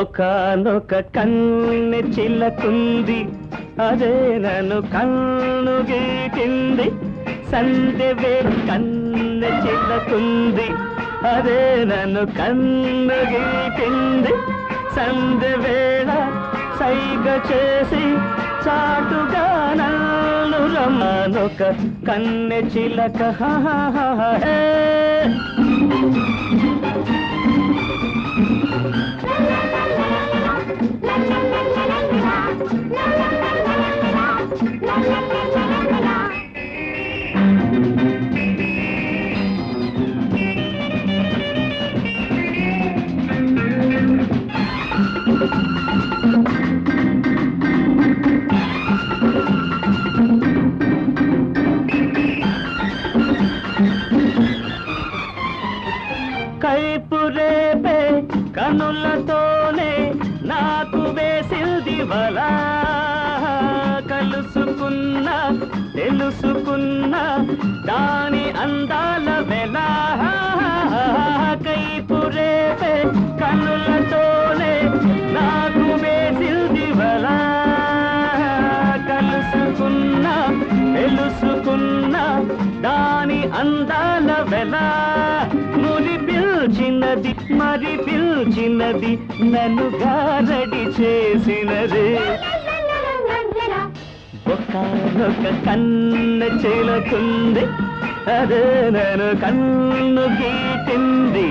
ఒకనొక కన్నె చిలకుంది అదే నన్ను కన్ను గీటింది. సందె వేరు కన్నె చిలకుంది అదే నన్ను కన్ను గీటింది. సందె వేళ సైగ చేసి చాటుగా నన్ను రమానొక కన్నె చిలక. హే Thank you. కైపు రేపే కనులతోనే నాకు వేసింది వల. కలుసుకున్నా తెలుసుకున్నా దాని అందాల వెల. కైపు రేపే కనులతోనే నాకు వేసింది వల. కలుసుకున్నా తెలుసుకున్నా దాని అందాల వెలా. పిలిచినది మరి పిలిచినది నన్ను గారడి చేసినది. ఒక్కనొక కన్న చేలకుంది అదే నేను కన్ను గీటింది.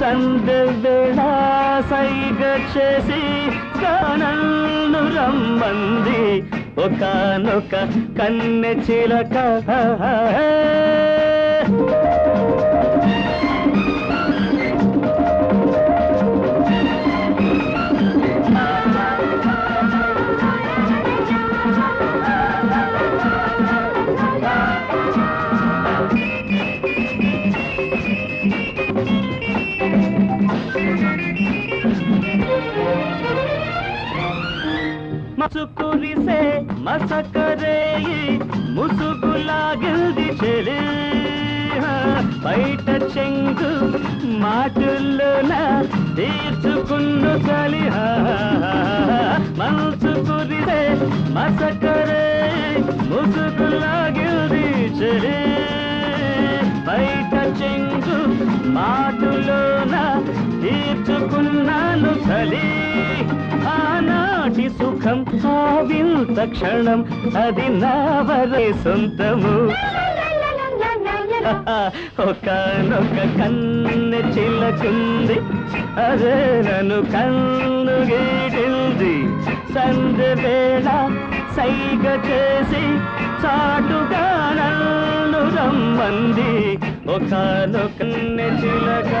సందవేళ సైగ చేసి కానన్ను రమ్మంది. ఒకనొక కన్నె చిలక మసుకురిసే మసకరేయి ముసుగులాగిల్ది చెలి. బయట చెంగు మాటల్లోన తీర్చుకున్న చలి. మనసు కురిసే మసకరే ముసుగులాగిల్ది చెలి. బయట చెంగు మాటలోన తీర్చుకున్నాను చలి. ఆనాటి సుఖం ఆ వింత క్షణం అది నా వరే సొంతము. ఒకనొక కన్ను చిలకుంది అదే నన్ను కన్ను గీడింది సంధ్య వేళ సైగ చేసి చాటుగా నన్ను రమ్మంది. ఒకనొక చిలక